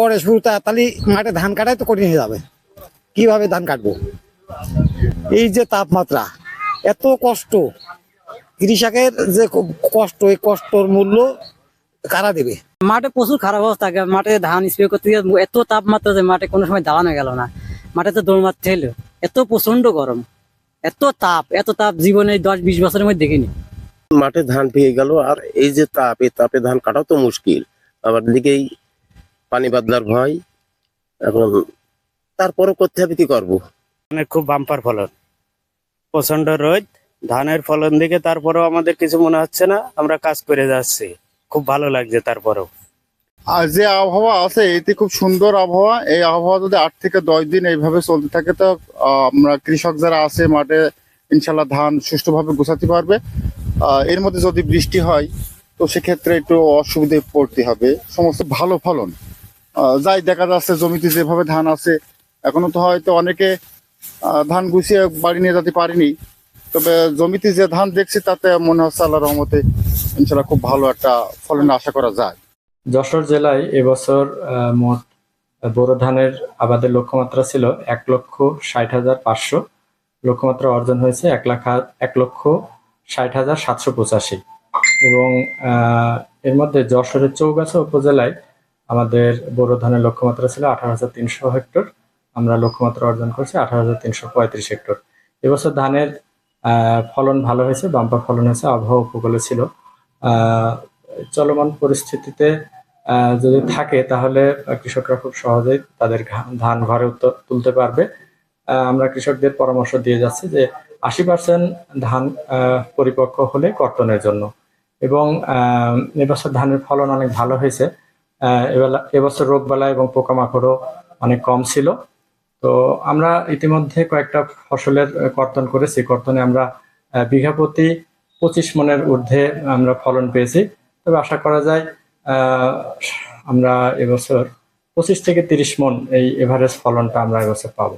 পরে শুরুতে তাহলে মাঠে ধান কাটাই তো কঠিন হয়ে যাবে। কীভাবে ধান কাটবো? এই যে তাপমাত্রা এত কষ্ট। কৃষকের যে কষ্ট এই কষ্টর মূল্য কারা দেবে? মাঠে প্রচুর খারাপ অবস্থা। মাঠে ধান স্প্রে করতে গিয়ে এত তাপমাত্রা যে মাঠে কোনো সময় দাঁড়ানো গেল না। মাঠে তো দৌড় মারতে হলো এত প্রচণ্ড গরম। এত তাপ এত তাপ জীবনে দশ বিশ বছরের মধ্যে দেখিনি। মাঠে ধান পেয়ে গেল আর এই যে তাপ এই তাপে ধান কাটাও তো মুশকিল। আবার দিকেই পানি বাদলার ভয় এখন তারপরও করতে হবে কি করব। মানে খুব বাম্পার ফলন। প্রচণ্ড রোদ ধানের ফলন দিকে তারপরেও আমাদের কিছু মনে হচ্ছে না আমরা কাজ করে যাচ্ছি। খুব ভালো লাগছে তারপরেও। আর যে আবহাওয়া আছে এটি খুব সুন্দর আবহাওয়া। এই আবহাওয়া যদি আট থেকে দশ দিন এইভাবে চলতে থাকে তো আহ, আমরা কৃষক যারা আছে মাঠে ইনশাল্লাহ ধান সুষ্ঠুভাবে গোছাতে পারবে। এর মধ্যে যদি বৃষ্টি হয় তো সেক্ষেত্রে একটু অসুবিধায় পড়তে হবে। সমস্ত ভালো ফলন। যাই দেখা যাচ্ছে, জমিতে যেভাবে ধান আছে, এখনও তো হয়তো অনেকে ধান গুছিয়ে বাড়ি নিয়ে যেতে পারেনি। তবে জমিতে যে ধান দেখছি, তাতে মনে হচ্ছে আল্লাহ রহমতে ইনশাল্লাহ খুব ভালো একটা ফলন আশা করা যায়। যশোর জেলায় এবছর মোট বোরো ধানের আবাদের লক্ষ্যমাত্রা ছিল এক লক্ষ ষাট হাজার পাঁচশো। লক্ষ্যমাত্রা অর্জন হয়েছে এক লাখ এক লক্ষ ষাট হাজার সাতশো পঁচাশি। এবং এর মধ্যে যশোরের চৌগাছা উপজেলায় আমাদের বোরো ধানের লক্ষ্যমাত্রা ছিল আঠারো হাজার তিনশো হেক্টর। আমরা লক্ষ্যমাত্রা অর্জন করছি আঠারো হাজার তিনশো পঁয়ত্রিশ হেক্টর। এবছর ধানের ফলন ভালো হয়েছে, বাম্পার ফলন হয়েছে, আবহাওয়া উপকূলে ছিল। চলমান পরিস্থিতিতে যদি থাকে তাহলে কৃষকরা খুব সহজেই তাদের ধান ঘরে তুলতে পারবে। আমরা কৃষকদের পরামর্শ দিয়ে যাচ্ছি যে আশি পার্সেন্ট ধান পরিপক্ক হলে কর্তনের জন্য। এবং এবছর ধানের ফলন অনেক ভালো হয়েছে। এবছর রোগবালা এবং পোকামাকড়ও অনেক কম ছিল। তো আমরা ইতিমধ্যে কয়েকটা ফসলের কর্তন করেছি। কর্তনে আমরা বিঘা প্রতি পঁচিশ মনের ঊর্ধ্বে আমরা ফলন পেয়েছি। তবে আশা করা যায় আমরা এবছর পঁচিশ থেকে তিরিশ মন এই এভারেজ ফলনটা আমরা এবছর পাবো।